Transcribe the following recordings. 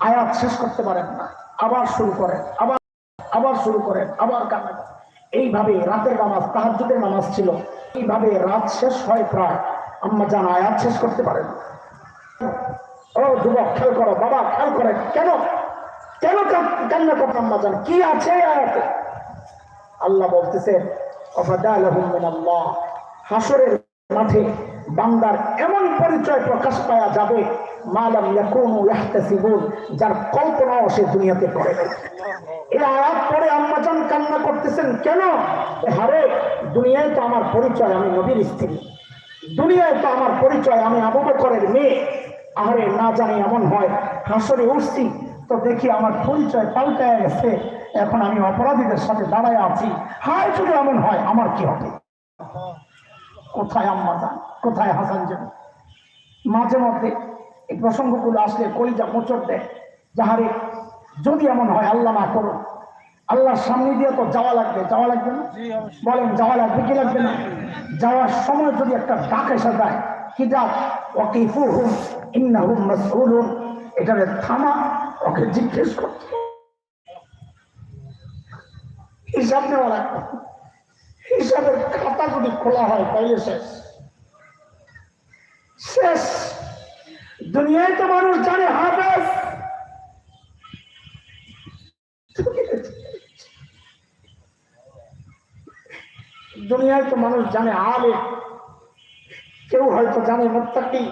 আয়াত শেষ করতে পারেন না। আবার শুরু করেন, আবার আবার শুরু করেন, আবার কান্না করেন। এইভাবে রাতের নামাজ, তাহাজ্জুদের নামাজ ছিল। এইভাবে রাত শেষ হয় প্রায়। আম্মা জান, আয়াত শেষ করতে পারেন ও যুবক, খেয়াল করো, বাবা, খেয়াল করে। কেন? কেন কান- কান্না করো আম্মা জান? কি আছে আয়াতে? আল্লাহ মিনাল্লাহ। হাসরের মাঠে বান্দার এমন পরিচয় প্রকাশ পাওয়া যাবে যার কল্পনাও সে দুনিয়াতে করে এই আয়াত আম্মাজান কান্না করতেছেন, কেন? হারে, দুনিয়ায় তো আমার পরিচয় আমি নবীর স্ত্রী। দুনিয়ায় তো আমার পরিচয় আমি মেয়ে। আরে না জানি এমন হয়, হাসরে উঠছি, তো দেখি আমার পরিচয় পাল্টায় গেছে। এখন আমি অপরাধীদের সাথে দাঁড়ায় আছি। হায় যদি এমন হয়, আমার কি হবে? কোথায় আম্মা যান? কোথায় হাসান যান? মাঝে মধ্যে এই প্রসঙ্গগুলো আসলে কলিজা মোচড় দেয়। যাহারে যদি এমন হয় আল্লাহ না করুন আল্লাহর সামনে দিয়ে তো যাওয়া লাগবে। যাওয়া লাগবে না? বলেন যাওয়া লাগবে কি লাগবে না? যাওয়ার সময় যদি একটা ডাক এসে যায় কি ডাক? ওকে হুম ইন্না হুম মাসউল হুম এটারে থামা ওকে জিজ্ঞেস করতে। হিসাব নেওয়া লাগবে। হিসাবের খাতা যদি খোলা হয়, তাইলে শেষ। শেষ। দুনিয়ায় তো মানুষ জানে হাফেজ। দুনিয়ায় তো মানুষ জানে আলে কেউ হয়তো জানে মোত্তাকি।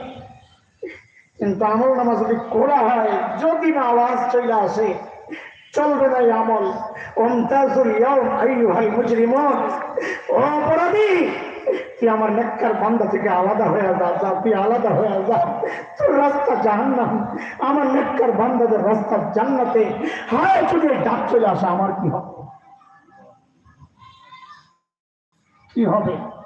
কিন্তু আমল নামা যদি করা হয়, যদি না আওয়াজ চলে আসে, চলবে না আমল। অন্তাজুল ইয়াউম আইয়ুহাল মুজরিমুন। ও অপরাধী, তুই আমার নেককার বান্দা থেকে আলাদা হয়ে যা তুই আলাদা হয়ে যা। তোর রাস্তা জাহান্নাম, আমার নেককার বান্দাদের রাস্তা জান্নাতে। হায়, যদি ডাক চলে আসে, আমার কি হবে? কি হবে?